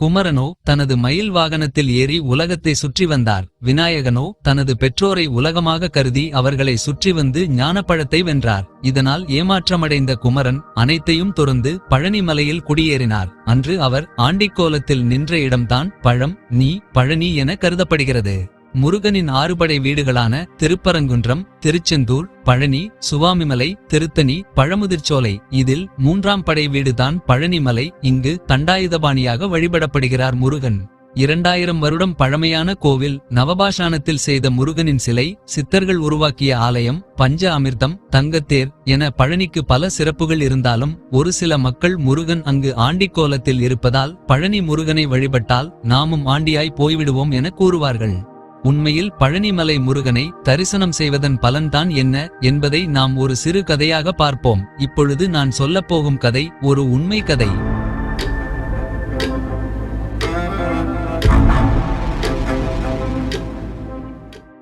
குமரனோ தனது மயில் வாகனத்தில் ஏறி உலகத்தை சுற்றி வந்தார். விநாயகனோ தனது பெற்றோரை உலகமாக கருதி அவர்களை சுற்றி வந்து ஞானப்பழத்தை வென்றார். இதனால் ஏமாற்றமடைந்த குமரன் அனைத்தையும் துறந்து பழனி மலையில் குடியேறினார். அன்று அவர் ஆண்டிக்கோலத்தில் நின்ற இடம்தான் பழம் நீ பழனி என கருதப்படுகிறது. முருகனின் ஆறுபடை வீடுகளான திருப்பரங்குன்றம் திருச்செந்தூர் பழனி சுவாமிமலை திருத்தணி பழமுதிர்ச்சோலை. இதில் மூன்றாம் படை வீடுதான் பழனிமலை. இங்கு தண்டாயுதபாணியாக வழிபடப்படுகிறார் முருகன். இரண்டாயிரம் வருடம் பழமையான கோவில் நவபாஷானத்தில் செய்த முருகனின் சிலை சித்தர்கள் உருவாக்கிய ஆலயம் பஞ்ச அமிர்தம் தங்கத்தேர் என பழனிக்கு பல சிறப்புகள் இருந்தாலும் ஒரு சில மக்கள் முருகன் அங்கு ஆண்டிக்கோலத்தில் இருப்பதால் பழனி முருகனை வழிபட்டால் நாமும் ஆண்டியாய் போய்விடுவோம் என கூறுவார்கள். உண்மையில் பழனிமலை முருகனை தரிசனம் செய்வதன் பலன்தான் என்ன என்பதை நாம் ஒரு சிறு கதையாக பார்ப்போம். இப்பொழுது நான் சொல்லப்போகும் கதை ஒரு உண்மை கதை.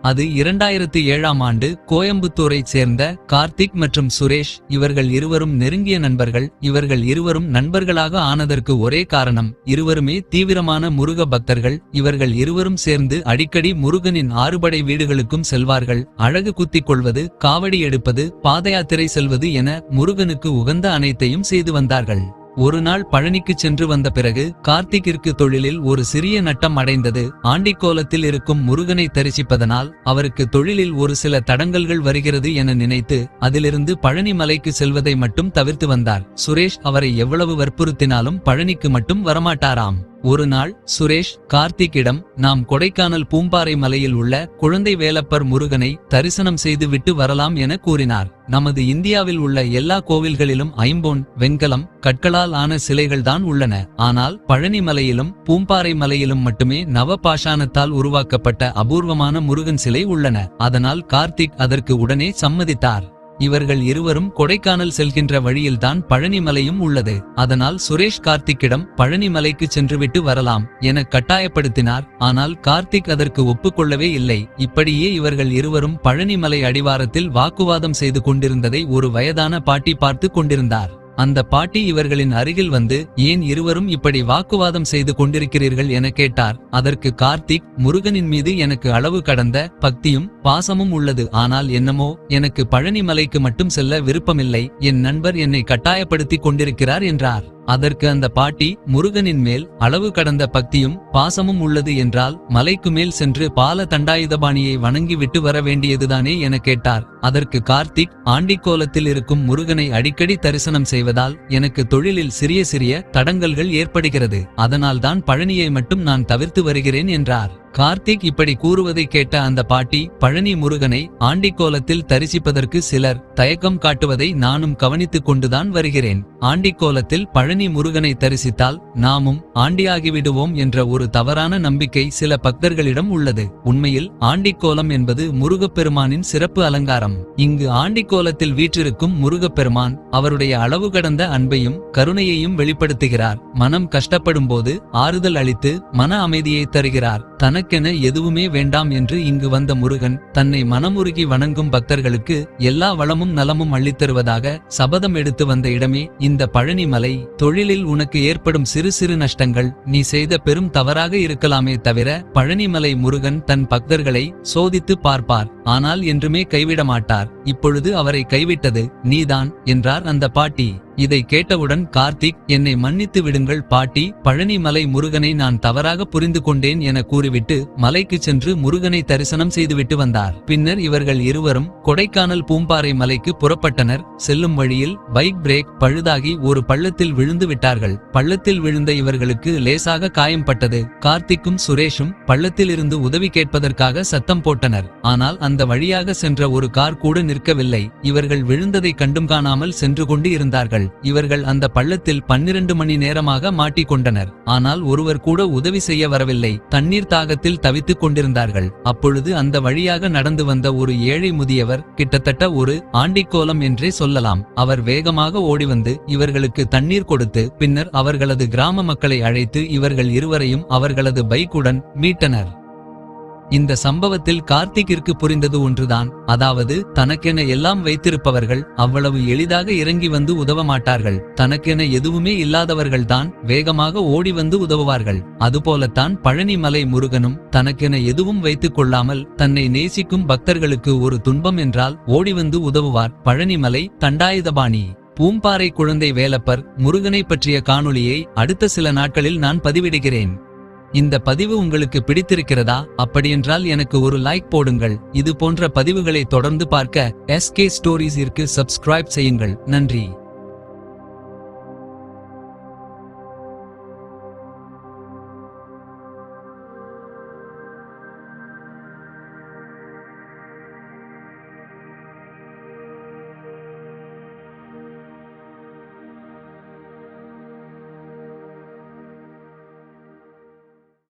அது இரண்டாயிரத்து ஏழாம் ஆண்டு கோயம்புத்தூரைச் சேர்ந்த கார்த்திக் மற்றும் சுரேஷ் இவர்கள் இருவரும் நெருங்கிய நண்பர்கள். இவர்கள் இருவரும் நண்பர்களாக ஆனதற்கு ஒரே காரணம் இருவருமே தீவிரமான முருக பக்தர்கள். இவர்கள் இருவரும் சேர்ந்து அடிக்கடி முருகனின் ஆறுபடை வீடுகளுக்கும் செல்வார்கள். அழகு குத்திக் கொள்வது காவடி எடுப்பது பாதயாத்திரை செல்வது என முருகனுக்கு உகந்த அனைத்தையும் செய்து வந்தார்கள். ஒரு நாள் பழனிக்கு சென்று வந்த பிறகு கார்த்திகிற்கு தொழிலில் ஒரு சிறிய நட்டம் அடைந்தது. ஆண்டிக்கோலத்தில் இருக்கும் முருகனை தரிசிப்பதனால் அவருக்கு தொழிலில் ஒரு சில தடங்கல்கள் வருகிறது என நினைத்து அதிலிருந்து பழனி மலைக்கு செல்வதை மட்டும் தவிர்த்து வந்தார். சுரேஷ் அவரை எவ்வளவு வற்புறுத்தினாலும் பழனிக்கு மட்டும் வரமாட்டாராம். ஒரு நாள் சுரேஷ் கார்த்திக்கிடம் நாம் கொடைக்கானல் பூம்பாறை மலையில் உள்ள குழந்தை வேலப்பர் முருகனை தரிசனம் செய்து விட்டு வரலாம் என கூறினார். நமது இந்தியாவில் உள்ள எல்லா கோவில்களிலும் ஐம்பொன் வெண்கலம் கற்களால் ஆன சிலைகள்தான் உள்ளன. ஆனால் பழனி மலையிலும் பூம்பாறை மலையிலும் மட்டுமே நவபாஷாணத்தால் உருவாக்கப்பட்ட அபூர்வமான முருகன் சிலை உள்ளன. அதனால் கார்த்திக் அதற்கு உடனே சம்மதித்தார். இவர்கள் இருவரும் கொடைக்கானல் செல்கின்ற வழியில்தான் பழனிமலையும் உள்ளது. அதனால் சுரேஷ் கார்த்திக்கிடம் பழனிமலைக்கு சென்றுவிட்டு வரலாம் என கட்டாயப்படுத்தினார். ஆனால் கார்த்திக் அதற்கு ஒப்புக்கொள்ளவே இல்லை. இப்படியே இவர்கள் இருவரும் பழனிமலை அடிவாரத்தில் வாக்குவாதம் செய்து கொண்டிருந்ததை ஒரு வயதான பாட்டி பார்த்து கொண்டிருந்தார். அந்த பாட்டி இவர்களின் அருகில் வந்து ஏன் இருவரும் இப்படி வாக்குவாதம் செய்து கொண்டிருக்கிறீர்கள்? என கேட்டார். அதற்கு கார்த்திக் முருகனின் மீது எனக்கு அளவு கடந்த பக்தியும் பாசமும் உள்ளது. ஆனால் என்னமோ எனக்கு பழனி மலைக்கு மட்டும் செல்ல விருப்பமில்லை. என் நண்பர் என்னை கட்டாயப்படுத்திக் கொண்டிருக்கிறார் என்றார். அதற்கு அந்த பாட்டி முருகனின் மேல் அளவு கடந்த பக்தியும் பாசமும் உள்ளது என்றால் மலைக்கு மேல் சென்று பால தண்டாயுதபாணியை வணங்கி விட்டு வர வேண்டியதுதானே என கேட்டார். அதற்கு கார்த்திக் ஆண்டிக்கோலத்தில் இருக்கும் முருகனை அடிக்கடி தரிசனம் செய்வதால் எனக்கு தொழிலில் சிறிய சிறிய தடங்கல்கள் ஏற்படுகிறது. அதனால்தான் பழனியை மட்டும் நான் தவிர்த்து வருகிறேன் என்றார். கார்த்திக் இப்படி கூறுவதை கேட்ட அந்த பாட்டி பழனி முருகனை ஆண்டிக்கோலத்தில் தரிசிப்பதற்கு சிலர் தயக்கம் காட்டுவதை நானும் கவனித்துக் கொண்டுதான் வருகிறேன். ஆண்டிக்கோலத்தில் பழனி முருகனை தரிசித்தால் நாமும் ஆண்டியாகிவிடுவோம் என்ற ஒரு தவறான நம்பிக்கை சில பக்தர்களிடம் உள்ளது. உண்மையில் ஆண்டிக்கோலம் என்பது முருகப்பெருமானின் சிறப்பு அலங்காரம். இங்கு ஆண்டிக்கோலத்தில் வீற்றிருக்கும் முருகப்பெருமான் அவருடைய அளவு கடந்த அன்பையும் கருணையையும் வெளிப்படுத்துகிறார். மனம் கஷ்டப்படும் போது ஆறுதல் அளித்து மன அமைதியை தருகிறார். தன தனக்கென எதுவுமே வேண்டாம் என்று இங்கு வந்த முருகன் தன்னை மனமுருகி வணங்கும் பக்தர்களுக்கு எல்லா வளமும் நலமும் அள்ளித்தருவதாக சபதம் எடுத்து வந்த இடமே இந்த பழனி மலை தொழிலில் உனக்கு ஏற்படும் சிறு சிறு நஷ்டங்கள் நீ செய்த பெரும் தவறாக இருக்கலாமே தவிர பழனிமலை முருகன் தன் பக்தர்களை சோதித்து பார்ப்பார். ஆனால் என்றுமே கைவிட மாட்டார் இப்பொழுது அவரை கைவிட்டது நீதான் என்றார் அந்த பாட்டி. இதை கேட்டவுடன் கார்த்திக் என்னை மன்னித்து விடுங்கள் பாட்டி பழனி மலை முருகனை நான் தவறாக புரிந்து கொண்டேன் என கூறிவிட்டு மலைக்கு சென்று முருகனை தரிசனம் செய்துவிட்டு வந்தார். பின்னர் இவர்கள் இருவரும் கொடைக்கானல் பூம்பாறை மலைக்கு புறப்பட்டனர். செல்லும் வழியில் பைக் பிரேக் பழுதாகி ஒரு பள்ளத்தில் விழுந்து விட்டார்கள். பள்ளத்தில் விழுந்த இவர்களுக்கு லேசாக காயம் பட்டது. கார்த்திக்கும் சுரேஷும் பள்ளத்தில் இருந்து உதவி கேட்பதற்காக சத்தம் போட்டனர். ஆனால் அந்த அந்த வழியாக சென்ற ஒரு கார் கூட நிற்கவில்லை. இவர்கள் விழுந்ததை கண்டும் காணாமல் சென்று கொண்டு இருந்தார்கள். இவர்கள் அந்த பள்ளத்தில் பன்னிரண்டு மணி நேரமாக மாட்டிக்கொண்டனர் ஆனால் ஒருவர் கூட உதவி செய்ய வரவில்லை. தண்ணீர் தாகத்தில் தவித்துக் கொண்டிருந்தார்கள். அப்பொழுது அந்த வழியாக நடந்து வந்த ஒரு ஏழை முதியவர் கிட்டத்தட்ட ஒரு ஆண்டிக்கோலம் என்றே சொல்லலாம். அவர் வேகமாக ஓடிவந்து இவர்களுக்கு தண்ணீர் கொடுத்து பின்னர் அவர்களது கிராம மக்களை அழைத்து இவர்கள் இருவரையும் அவர்களது பைக்குடன் மீட்டனர். இந்த சம்பவத்தில் கார்த்திக்கிற்கு புரிந்தது ஒன்றுதான். அதாவது தனக்கென எல்லாம் வைத்திருப்பவர்கள் அவ்வளவு எளிதாக இறங்கி வந்து உதவ மாட்டார்கள் தனக்கென எதுவுமே இல்லாதவர்கள்தான் வேகமாக ஓடி வந்து உதவுவார்கள். அதுபோலத்தான் பழனிமலை முருகனும் தனக்கென எதுவும் வைத்துக் கொள்ளாமல் தன்னை நேசிக்கும் பக்தர்களுக்கு ஒரு துன்பம் என்றால் ஓடி வந்து உதவுவார். பழனிமலை தண்டாயுதபாணி. பூம்பாறை குழந்தை வேலப்பர் முருகனை பற்றிய காணொளியை அடுத்த சில நாட்களில் நான் பதிவிடுகிறேன். இந்த பதிவு உங்களுக்கு பிடித்திருக்கிறதா? அப்படியென்றால் எனக்கு ஒரு லைக் போடுங்கள். இது போன்ற பதிவுகளை தொடர்ந்து பார்க்க எஸ்கே ஸ்டோரிஸிற்கு சப்ஸ்கிரைப் செய்யுங்கள். நன்றி.